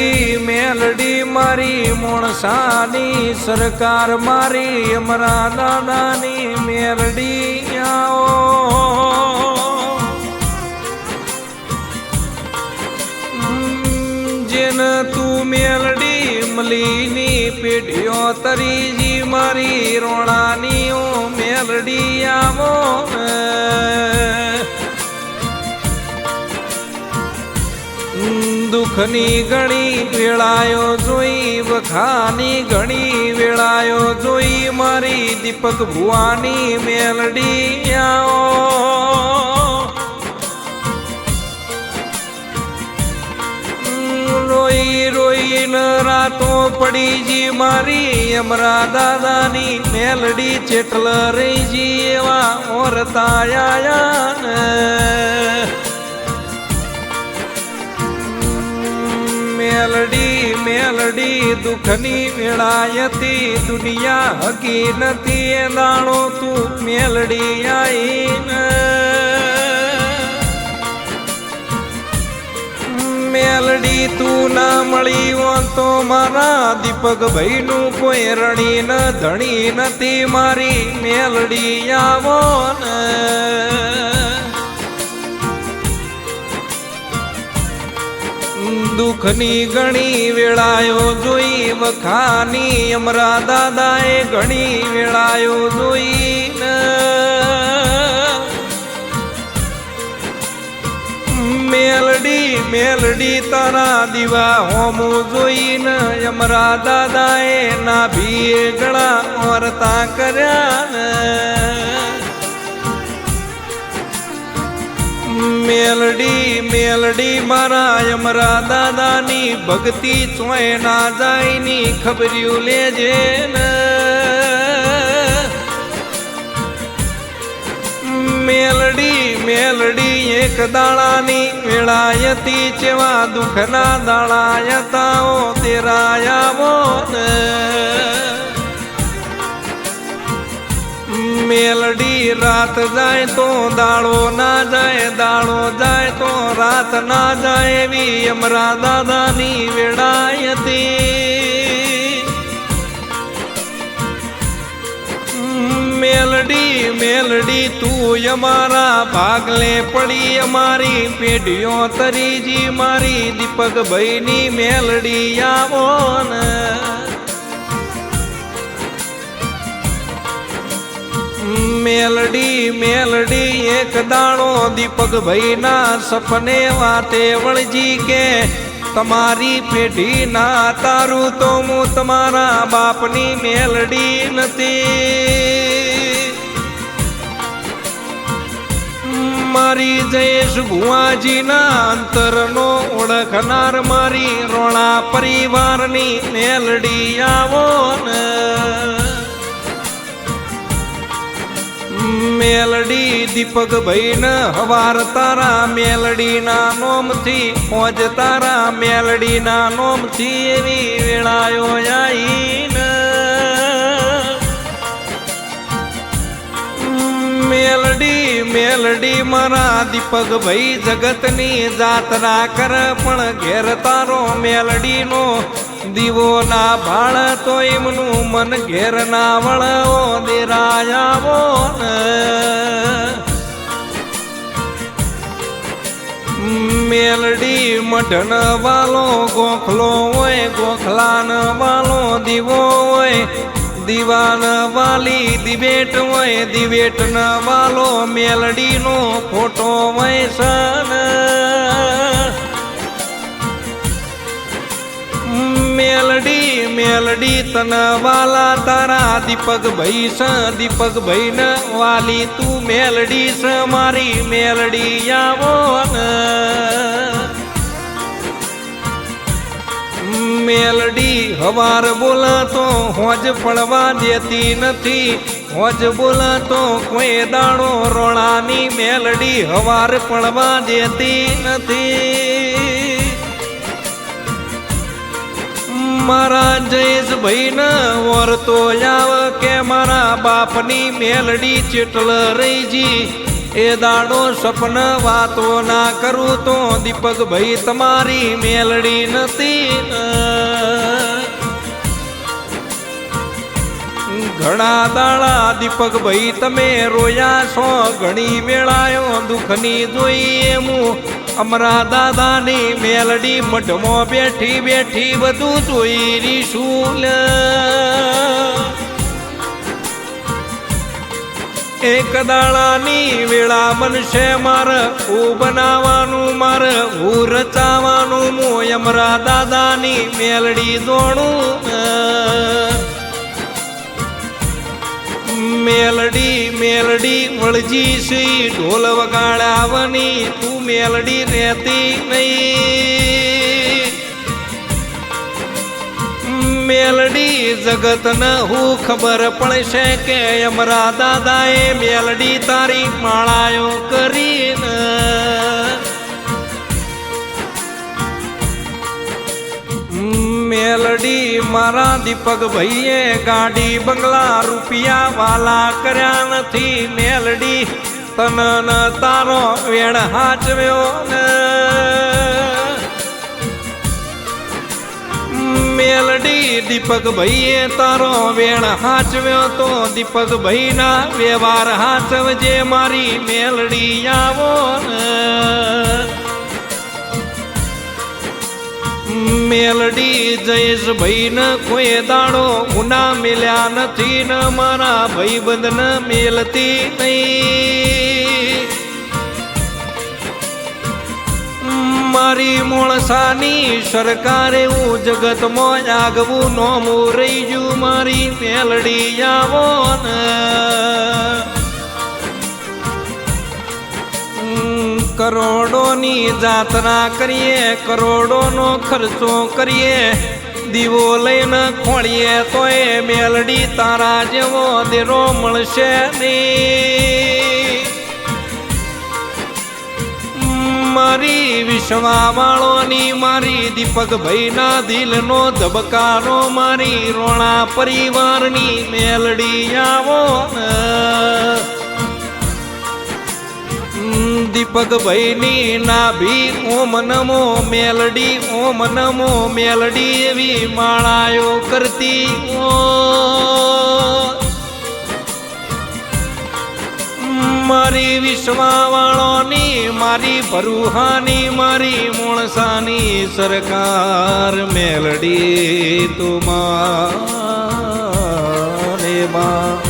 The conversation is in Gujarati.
મેલડી મેલડી મારી મોણસાની, સરકાર મારી અમરા દાદાની મેલડી આવો. જેન તું મેલડી મલીની પેઢીઓ તરીજી મારી રોણાની મેલડી આવો. દુઃખની ઘણી વેળાયો જોઈ, વખાની ઘણી વેળાયો જોઈ, મારી દીપક ભુવાની મેલડી આવો રોઈ રોઈને રાતો પડી જી, મારી અમરા દાદાની મેલડી ચેટલ રહી જી, એવા ઓરતા આયા મેલડી મેલડી દુઃખની વેળાયતી દુનિયા હકી નથી એ દાણો તું મેલડી આઈને. મેલડી તું ના મળી હો તો મારા દીપક ભાઈ નું કોઈ રણી ન, ધણી નથી મારી મેલડી આવો ને. દુઃખની ઘણી વેળાયો જોઈ, વખાની અમરા દાદાએ ઘણી વેળાયો જોઈ મેલડી મેલડી તારા દીવા હોમું જોઈને અમરા દાદાએ ના ભીએ ગળા વર્તા કર્યા ને. મેલડી મેલડી મારા યમરા દાદાની ભક્તિ ચોય ના જાયની ખબર્યું લેજે ને. મેલડી મેલડી એક દાણાની વેળાયતી ચેવા દુઃખના દાણાયતાઓ તેરાયાવો ને. મેલડી રાત જાય તો દાડો ના જાય, દાડો જાય તો રાત ના જાય એવી અમરા દાદાની વેળાયતી મેલડી મેલડી, તું અમારા ભાગલે પડી અમારી પેઢીઓ તરીજી મારી દીપક ભાઈની મેલડી આવો ને. મેલડી મેલડી, એક દાણો દીપક ભાઈના સપને વાતે વળજી કે, તમારી પેઢી ના તારું તો હું તમારા બાપની મેલડી નથી. મારી જયેશ ભુવાજીના અંતરનો ઓળખનાર મારી રોણા પરિવારની મેલડી આવો ને. મેલડી પગ ભાઈ હવાર તારા મેલડીના નોમથી પોજ તારા મેલડીના નોમથી એવી વેળાયો આઈન. મેલડી મેલડી મારા દીપક ભાઈ, જગતની જાતના કર પણ ઘેર તારો મેલડીનો દીવો ના ભાળ, તો એમનું મન ઘેર ના વળો દેરાયાવો ને. મેલડી મઢન વાલો, ગોખલો હોય, ગોખલાન વાલો દીવો હોય. દીવાન વાલી દિવેટ હોય દિવેટ ન વાલો મેલડીનો ફોટો હોય સન. મેલડી મેલડી તન વાલા તારા દીપક ભાઈ સ દીપક ભાઈ ન વાલી તું મેલડી સ, મારી મેલડી આવો મેલડી હવાર બોલાતો હોજ પડવા દેતી નથી, હોજ બોલાતો કોઈ દાણો રોણાની મેલડી હવાર પડવા દેતી નથી. મારા જયેશ ભાઈ ને વરતો આવ કે મારા બાપની મેલડી ચેટલ રહીજી. એ દાડો સપન વાતો ના કરું તો દીપક ભાઈ તમારી મેલડી નથી. ઘણા દાડા દીપક ભાઈ તમે રોયા છો, ઘણી વેળાયો દુઃખની જોઈએ હું અમારા દાદાની મેલડી મઢમાં બેઠી બેઠી બધું જોઈ રીશું લે. એક દાડાની વેળા બનશે મારે હું બનાવવાનું મારે હું રચાવાનું હું અમરા દાદાની મેલડી દોણું મેલડી મેલડી, વળજી સી ઢોલ વગાડાવની તું મેલડી રહેતી નહીં. મેલડી જગત ન હું ખબર પડશે કે અમરા દાદાએ મેલડી તારી માળાયો કરીને મેલડી મારા દીપક ભાઈએ ગાડી બંગલા રૂપિયા વાલા કર્યા નથી મેલડી. તન તારો વેણ હાચવ્યો ને. મેલડી દીપક ભાઈએ તારો વેણ હાચવ્યો તો દીપક ભાઈના વ્યવહાર હાચવજે મારી મેલડી આવો ને. મેલડી જયેશ ભાઈ ને કોઈ દાડો ગુના મેલ્યા નથી ને મારા ભાઈબંધ ને મેલતી નહીં. મારી મોણસાની સરકારે હું જગતમાં આગવું નોમું રહી ગયું મારી મેલડી આવો ને. કરોડોની જાત્રા કરીએ, કરોડોનો ખર્ચો કરીએ. દીવો લઈને ખોળીએ તોય મેલડી તારા જેવો દેરો મળશે નહીં. મારી વિશ્વા વાળોની મારી દીપકભાઈના દિલનો ધબકારો, મારી રોણા પરિવારની મેલડી આવો ને. દીપક ભયની નાભી ઓમ નમો મેલડી, ઓમ નમો મેલડી એવી માળાયો કરતી. ઓ મારી વિશ્વાવાળોની, મારી ભરુહાની, મારી મોણસાની સરકાર મેલડી તુમારે માં.